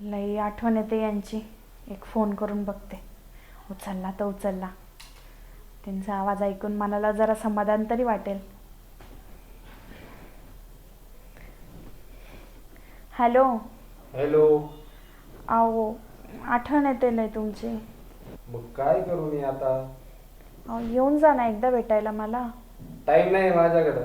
लई आठवण येते यांची. एक फोन करून बघते. उचलला तर उचलला. त्यांचा आवाज ऐकून मनाला जरा समाधान तरी वाटेल. हॅलो. हॅलो. अहो आठवण येते लय तुमची. मग काय करू मी आता? अहो येऊन जा ना एकदा भेटायला मला. टाइम नाही माझ्याकडं.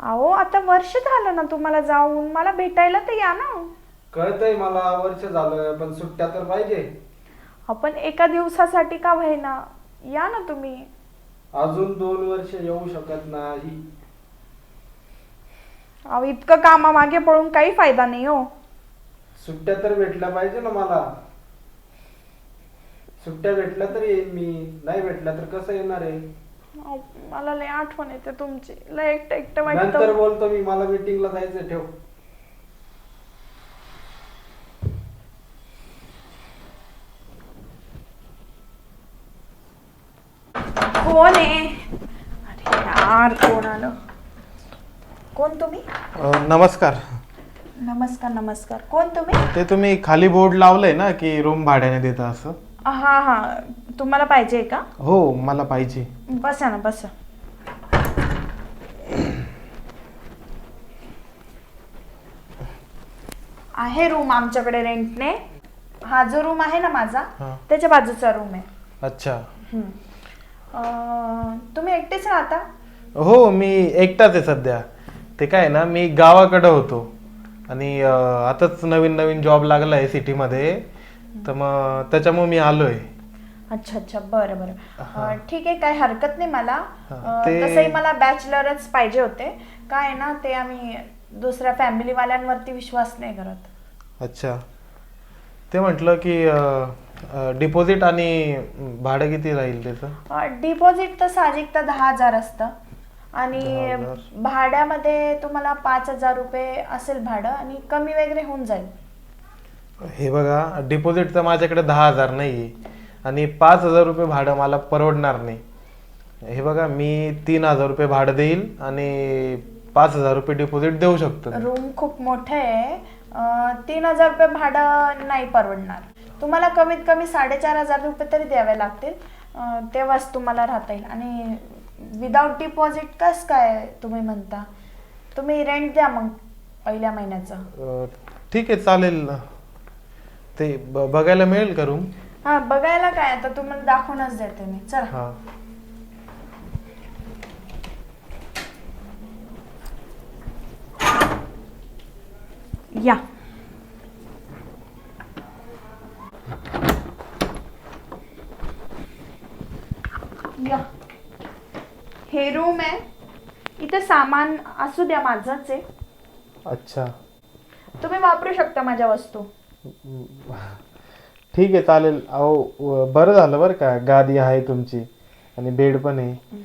अहो आता वर्ष झालं ना तुम्हाला जाऊन. मला भेटायला तर या ना. कळतंय मला वर्ष झालं पण सुट्ट्या तर पाहिजे. आपण एका दिवसासाठी का व्हायना? या ना तुम्ही. अजून दोन वर्ष येऊ शकत नाही. अहो इतकं कामामागे पळून काही फायदा नाही हो. सुट्ट्या तर भेटल्या पाहिजे ना मला. सुट्ट्या भेटल्या तर येईन मी नाही भेटल्या तर कसं येणार आहे? अहो, मला लय आठवण येते तुमची. लय एकटं एकटं नंतर वाटतं बोलतो मी मला मीटिंगला जायचं ठेव कोण आहे यार कोण आलं? कोण तुम्ही? अ, नमस्कार. नमस्कार नमस्कार. कोण तुम्ही? ते तुम्ही खाली बोर्ड लावलंय ना की रूम भाड्याने देता असं? हा हा. तुम्हाला पाहिजे का? हो मला पाहिजे. बसा ना बसा. आहे रूम आमच्याकडे रेंटने हा जो रूम आहे ना माझा हा. त्याच्या बाजूचा रूम आहे. अच्छा. हम्म. अं, तुम्ही एकटेच राहता? हो मी एकटाच आहे सध्या. ते काय ना मी गावाकडं होतो. आणि अ, आताच नवीन नवीन जॉब लागला आहे सिटीमध्ये तर मग त्याच्यामुळे मी आलोय. अच्छा अच्छा. बरं बरं. अं, ठीक आहे काही हरकत नाही मला. अं, ते- तसंही मला बॅचलरच पाहिजे होते. काय आहे ना ते आम्ही दुसऱ्या फॅमिलीवाल्यांवरती विश्वास नाही करत. अच्छा. ते म्हटलं की डिपॉझिट आणि भाडं किती राहील त्याचं? डिपॉझिट तर साहजिक तर दहा हजार असतं. आणि 10,000. भाड्यामध्ये तुम्हाला पाच हजार रुपये असेल भाडं आणि कमी वगैरे होऊन जाईल. हे बघा डिपॉझिट तर माझ्याकडे दहा हजार नाही आहे आणि पाच हजार रुपये भाडं मला परवडणार नाही. हे बघा मी तीन हजार रुपये भाडं देईल आणि पाच हजार रुपये डिपॉझिट देऊ शकतो. रूम खूप मोठं आहे. अं, तीन हजार रुपये भाडं नाही परवडणार. तुम्हाला कमीत कमी साडेचार हजार रुपये तरी द्यावे लागतील. अं, तेव्हाच तुम्हाला राहता येईल. आणि विदाऊट डिपॉझिट कस काय तुम्ही म्हणता? तुम्ही रेंट द्या मग पहिल्या महिन्याचं. अं, ठीक आहे चालेल ना. ते ब- बघायला मिळेल का रूम हा बघायला काय? आता तुम्हाला दाखवूनच देते मी. चला. हा. या या. हे रूम आहे. इथे सामान असू द्या माझंच आहे. अच्छा. तुम्ही वापरू शकता माझ्या वस्तू. ठीक आहे चालेल. अहो बरं झालं बरं का. गादी आहे तुमची आणि बेड पण आहे.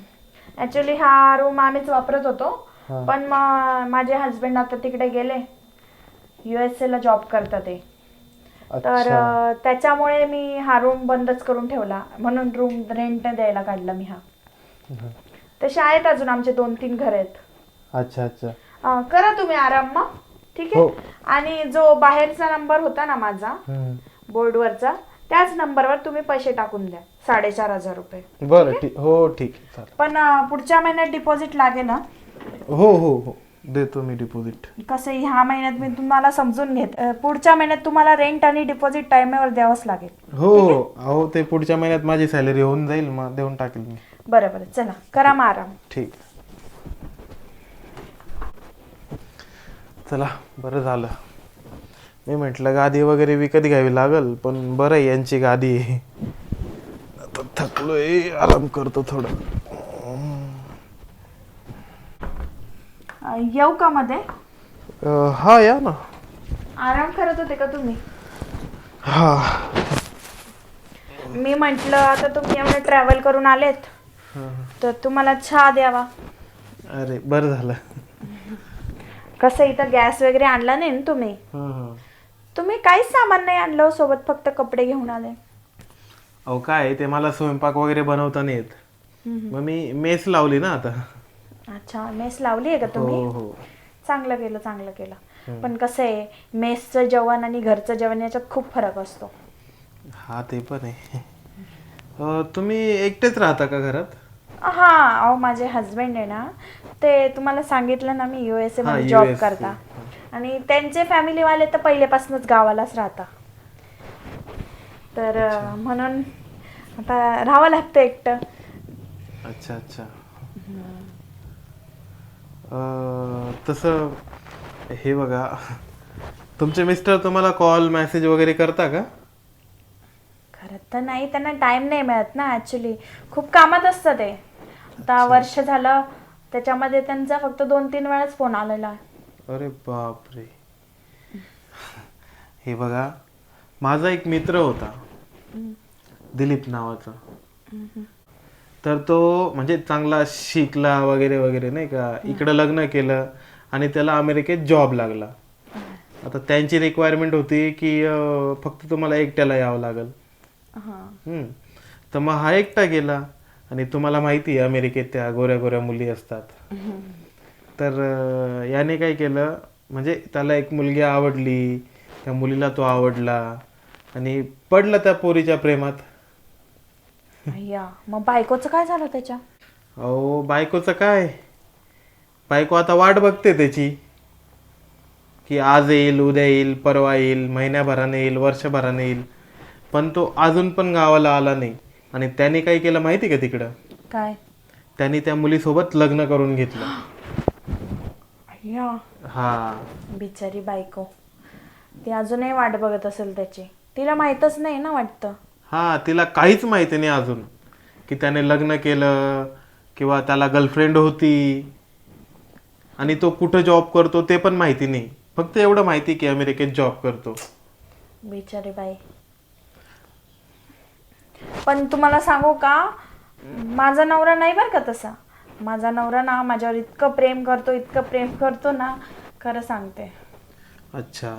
ऍक्च्युली हा रूम आम्हीच वापरत होतो. हा. पण मग माझे हस्बंड आता तिकडे गेले. यू एस ला जॉब करतात ते. तर अच्छा. अं, त्याच्यामुळे मी हा रूम बंदच करून ठेवला. म्हणून रूम रेंट द्यायला काढला मी हं. तसे आहेत अजून आमचे दोन तीन घर आहेत. अच्छा अच्छा. अं, करा तुम्ही आराम मग ठीक आहे? हो. आणि जो बाहेरचा नंबर होता ना माझा. बोर्डवरचा त्याच नंबरवर तुम्ही पैसे टाकून द्या साडेचार हजार रुपये. बरं ठीक हो ठीक आहे चालेल. पण अं, पुढच्या महिन्यात डिपॉझिट लागेल ना हो हो हो. देतो मी डिपॉझिट कसं ह्या महिन्यात मी तुम्हाला समजून घेत अं, पुढच्या महिन्यात तुम्हाला रेंट आणि डिपॉझिट टाइमेवर द्यावंच लागेल. हो हो अहो ते पुढच्या महिन्यात माझी सॅलरी होऊन जाईल मग देऊन टाकेल मी. बरं बरं चला करा मग आराम. ठीक. चला बरं झालं. मी म्हटलं गादी वगैरे विकत घ्यावी लागल पण बरं आहे यांची गादी. आहे आता थकलोय आराम करतो थोडं. येऊ का मध्ये? अं, हा या ना. आराम करत होते का तुम्ही? हा. मी म्हंटल आता तुम्ही एवढं ट्रॅव्हल करून आलेत तर तुम्हाला चहा द्यावा. अरे बरं झालं. कसं इथं गॅस वगैरे आणला नाही ना तुम्ही? हं, हं. तुम्ही काहीच सामान नाही आणलं हो सोबत फक्त कपडे घेऊन आले. अहो काय ते? मला स्वयंपाक वगैरे बनवता नाही येत मग मी मेस लावली ना आता. अच्छा मेस लावली आहे का तुम्ही? हो हो. चांगलं केलं चांगलं केलं. पण कसं आहे मेसचं जेवण आणि घरचं जेवण याच्यात खूप फरक असतो. हा ते पण आहे. अं, तुम्ही एकटेच राहता का घरात? हा अहो माझे हस्बंड आहे ना ते तुम्हाला सांगितलं ना मी यू एस ए हा, मध्ये जॉब USA. करता. आणि त्यांचे फॅमिलीवाले तर पहिल्यापासूनच गावालाच राहता तर अं, म्हणून आता राहावं लागतं एकटं. अच्छा अच्छा. तसं हे बघा. तुमचे मिस्टर तुम्हाला कॉल मेसेज वगैरे करता का? खरं तर नाही त्यांना टाइम नाही मिळत ना ऍक्च्युली खूप कामात असतं ते. आता वर्ष झालं त्याच्यामध्ये त्यांचा फक्त दोन तीन वेळाच फोन आलेला. अरे बापरे. हे बघा माझा एक मित्र होता. दिलीप नावाचा. तर तो म्हणजे चांगला शिकला वगैरे वगैरे नाही का? इकडं लग्न केलं आणि त्याला अमेरिकेत जॉब लागला. आता त्यांची रिक्वायरमेंट होती की अं, फक्त तुम्हाला एकट्याला यावं लागेल. हां. हम्म. तर मग हा एकटा गेला आणि तुम्हाला माहिती आहे अमेरिकेत त्या गोऱ्या गोऱ्या मुली असतात. तर अं, याने काय केलं म्हणजे त्याला एक मुलगी आवडली त्या मुलीला तो आवडला आणि पडला त्या पोरीच्या प्रेमात. अय्या मग बायकोचं काय झालं त्याच्या? अहो बायकोचं काय? बायको आता वाट बघते त्याची. की आज येईल उद्या येईल परवा येईल महिन्याभराने येईल वर्षभराने येईल. पण तो अजून पण गावाला आला नाही. आणि त्याने काय केलं माहिती का तिकडं? काय? त्यांनी त्या मुलीसोबत लग्न करून घेतलं. अय्या. हा. बिचारी बायको. ती अजूनही वाट बघत असेल त्याची. तिला माहीतच नाही ना वाटतं. हा तिला काहीच माहिती नाही अजून. की त्याने लग्न केलं किंवा त्याला गर्लफ्रेंड होती. आणि तो कुठं जॉब करतो ते पण माहिती नाही. फक्त एवढं माहिती की अमेरिकेत जॉब करतो. बिचारी बाई. पण तुम्हाला सांगू का माझा नवरा नाही बरं का तसा. माझा नवरा ना माझ्यावर इतकं प्रेम करतो इतकं प्रेम करतो ना खरं सांगते. अच्छा.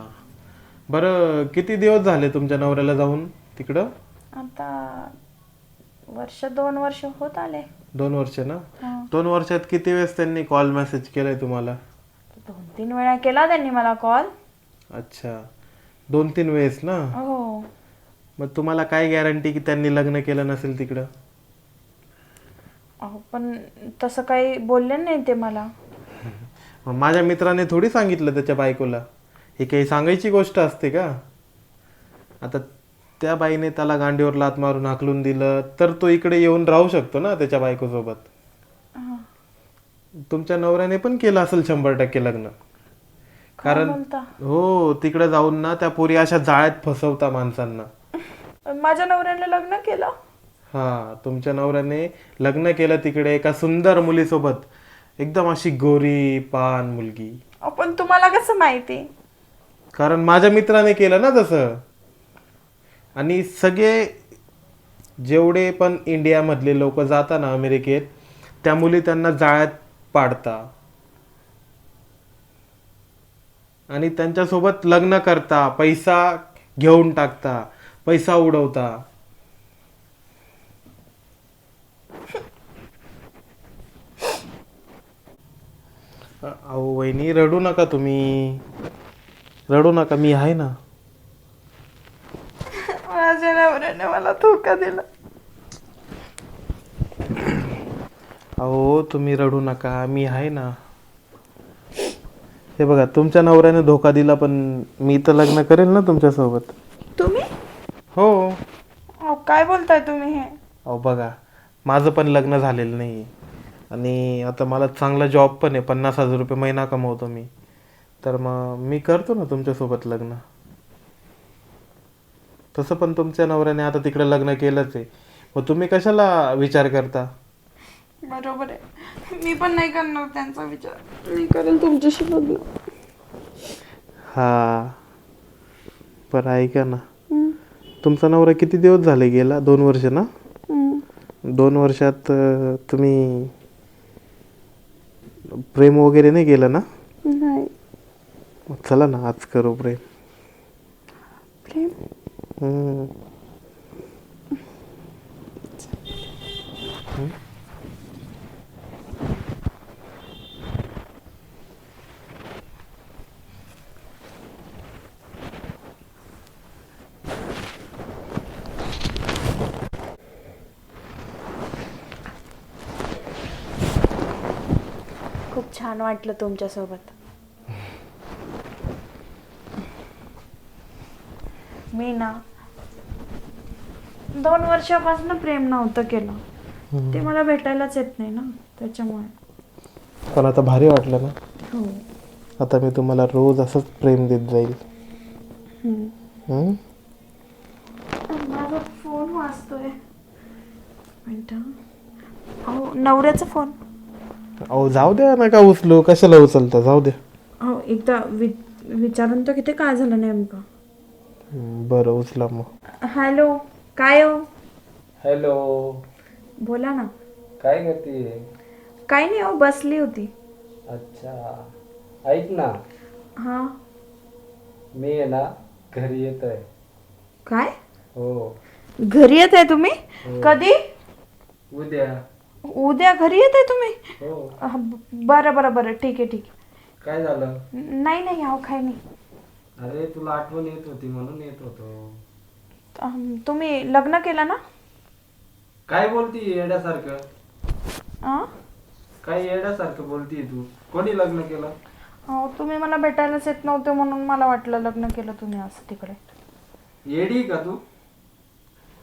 बरं किती दिवस झाले तुमच्या नवऱ्याला जाऊन तिकडं? आता वर्ष दोन वर्ष होत आले. दोन वर्ष ना? हा. दोन वर्षात किती वेळेस त्यांनी कॉल मेसेज केलाय तुम्हाला? दोन तीन वेळा केला त्यांनी मला कॉल अच्छा. दोन तीन वेळेस ना? हो. मग तुम्हाला काय गॅरंटी की त्यांनी लग्न केलं नसेल तिकडं? अहो पण तसं काही बोलले नाही ते मला. मग माझ्या मित्राने थोडी सांगितलं त्याच्या बायकोला. ही काही सांगायची गोष्ट असते का? आता त्या बाईने त्याला गांडीवर लात मारून हाकलून दिलं. तर तो इकडे येऊन राहू शकतो ना त्याच्या बायकोसोबत. तुमच्या नवऱ्याने पण केलं असेल शंभर टक्के लग्न. कारण बोलता? हो तिकडे जाऊन ना त्या पोरी अशा जाळ्यात फसवता माणसांना. माझ्या नवऱ्याने लग्न केलं? हा तुमच्या नवऱ्याने लग्न केलं तिकडे एका सुंदर मुलीसोबत. एकदम अशी गोरी पान मुलगी. अहो, पण तुम्हाला कसं माहिती? कारण माझ्या मित्राने केलं ना तसं. आणि सगळे जेवढे पण इंडियामधले लोक जातात ना अमेरिकेत त्या मुली त्यांना जाळ्यात पाडता. आणि त्यांच्यासोबत लग्न करता पैसा घेऊन टाकता पैसा उडवता. अहो वहिनी रडू नका तुम्ही. रडू नका मी आहे ना. माझ्या नवऱ्याने मला धोका दिला अहो तुम्ही रडू नका. मी आहे ना. हे बघा तुमच्या नवऱ्याने धोका दिला पण मी तर लग्न करेल ना तुमच्यासोबत. तुम्ही? हो. अहो, काय बोलताय तुम्ही हे? अहो बघा माझं पण लग्न झालेलं नाही आणि आता मला चांगला जॉब पण आहे. पन्नास हजार रुपये महिना कमवतो मी. तर मग मी करतो ना तुमच्यासोबत लग्न. तसं पण तुमच्या नवऱ्याने आता तिकडे लग्न केलंच आहे. मग तुम्ही कशाला विचार करता? बरोबर आहे. मी पण नाही करणार त्यांचा विचार. मी करेल तुमच्याशी लग्न. हा. बरं ऐका ना. तुमचा नवरा किती दिवस झाले गेला? दोन वर्ष ना? दोन वर्षात अं, तुम्ही प्रेम वगैरे नाही केलं ना? नाही. मग चला ना आज करू प्रेम. खूप छान वाटलं तुमच्यासोबत. मी ना दोन वर्षापासून प्रेम नव्हतं केलं. ते मला भेटायलाच येत नाही ना त्याच्यामुळे. पण आता भारी वाटलं ना? हो. आता मी तुम्हाला रोज असंच प्रेम देत जाईल. हम्म. हम्म? माझा फोन वाजतोय मिनटं. अहो नवऱ्याचा फोन. अहो जाऊ द्या नका उचलू. कशाला उचलता? जाऊ द्या. हो एकदा वि विचारून तर किती काय झालं नेमकं? बरं उचला मग. हॅलो काय हो? हॅलो. बोला ना. काय करते काही नाही हो बसली होती. अच्छा. ऐक ना. हां. मी आहे ना घरी येत आहे. काय? हो. घरी येत आहे तुम्ही? हो. कधी? उद्या. उद्या घरी येत आहे तुम्ही? हो. अह, ब- बरं बरं बरं. ठीक आहे ठीक आहे. काय झालं? नाही नाही अहो काही नाही. अरे तुला आठवण येत होती म्हणून येत होतो. तुम्ही लग्न केलं ना? काय बोलती येड्यासारखं? अं? काय येड्यासारखं बोलतीये तू? कोणी लग्न केलं? अहो तुम्ही मला भेटायलाच येत नव्हते म्हणून मला वाटलं लग्न केलं तुम्ही असं तिकडे. येडी का तू?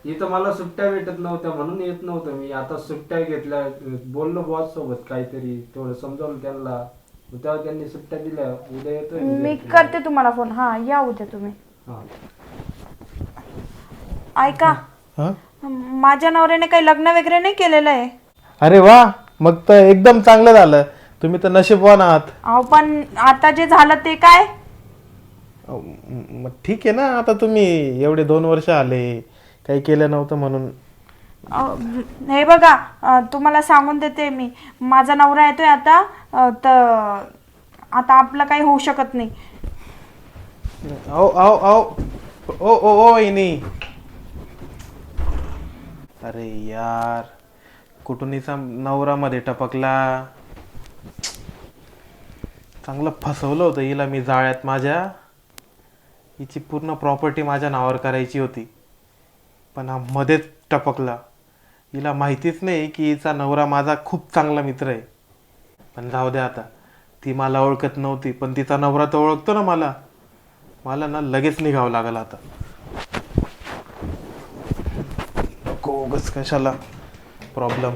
इथं मला सुट्ट्या भेटत नव्हत्या म्हणून येत नव्हतं मी. आता सुट्ट्या घेतल्या बोललो बॉस सोबत काहीतरी थोडं समजावलं त्यांना. मग तेव्हा त्यांनी सुट्ट्या दिल्या. उद्या येतोय मी करते तुम्हाला फोन हा या उद्या तुम्ही. हा. ऐका. हा? माझ्या नवऱ्याने काही लग्न वगैरे नाही केलेलं आहे? अरे वा मग तर एकदम चांगलं झालं. तुम्ही तर नशीबवान आहात. अहो पण आता जे झालं ते काय? अहो, म- मग ठीक आहे ना आता तुम्ही एवढे दोन वर्ष आले. काही केलं नव्हतं म्हणून. अहो, हे बघा अं, तुम्हाला सांगून देते मी. माझा नवरा येतोय आता अं, तर आता आपलं काही होऊ शकत नाही. ओ ओ ओ इनी अरे यार कुटुंबीचा नवरा मध्ये टपकला? चांगलं फसवलं होतं हिला मी जाळ्यात माझ्या. हिची पूर्ण प्रॉपर्टी माझ्या नावावर करायची होती. पण हा मध्येच टपकला. हिला माहितीच नाही की हिचा नवरा माझा खूप चांगला मित्र आहे. पण जाऊ द्या आता. ती मला ओळखत नव्हती पण तिचा नवरा तर ओळखतो ना मला. मला ना लगेच निघावं लागलं आता. नको उगच कशाला? प्रॉब्लेम